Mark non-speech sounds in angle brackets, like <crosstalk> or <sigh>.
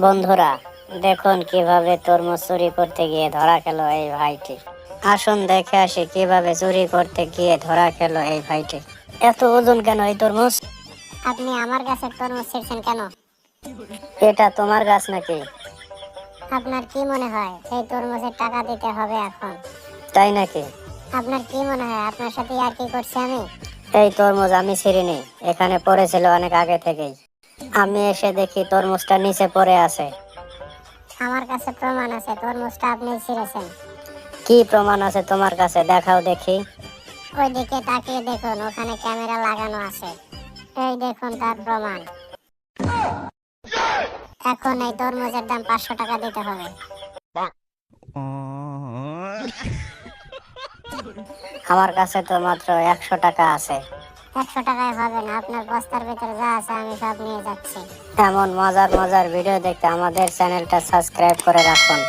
বন্ধুরা দেখুন কীভাবে তরমুজ চুরি করতে গিয়ে ধরা খেল এই ভাইটি। আসুন দেখে আসি কীভাবে চুরি করতে গিয়ে ধরা খেল এই ভাইটি। এত ওজন কেন এই তরমুজ? আপনি আমার কাছে তরমুজ ছিঁড়ছেন কেন? এটা তোমার গাছ নাকি? আপনার কি মনে হয় এই তরমুজের টাকা দিতে হবে এখন? তাই নাকি? আপনার কি মনে হয় আপনার সাথে আর কি করছি আমি? এই তরমুজ আমি ছিঁড়িনি এখানে পড়েছিল অনেক আগে থেকেই। আমি এসে দেখি তরমুজটা নিচে পড়ে আছে। আমার কাছে প্রমাণ আছে তরমুজটা আপনি ছিঁড়েছেন। কি প্রমাণ আছে তোমার কাছে? দেখাও দেখি। ওইদিকে তাকিয়ে দেখুন ওখানে ক্যামেরা লাগানো আছে। এই দেখুন তার প্রমাণ। এখন এই তরমুজের দাম পাঁচশো টাকা দিতে হবে। <laughs> আমার কাছে তো মাত্র একশো টাকা আছে। একশো টাকায় হবে না, আপনার বস্তার ভিতরে যা আছে আমি সব নিয়ে যাচ্ছি। এমন মজার মজার ভিডিও দেখতে আমাদের চ্যানেলটা সাবস্ক্রাইব করে রাখুন।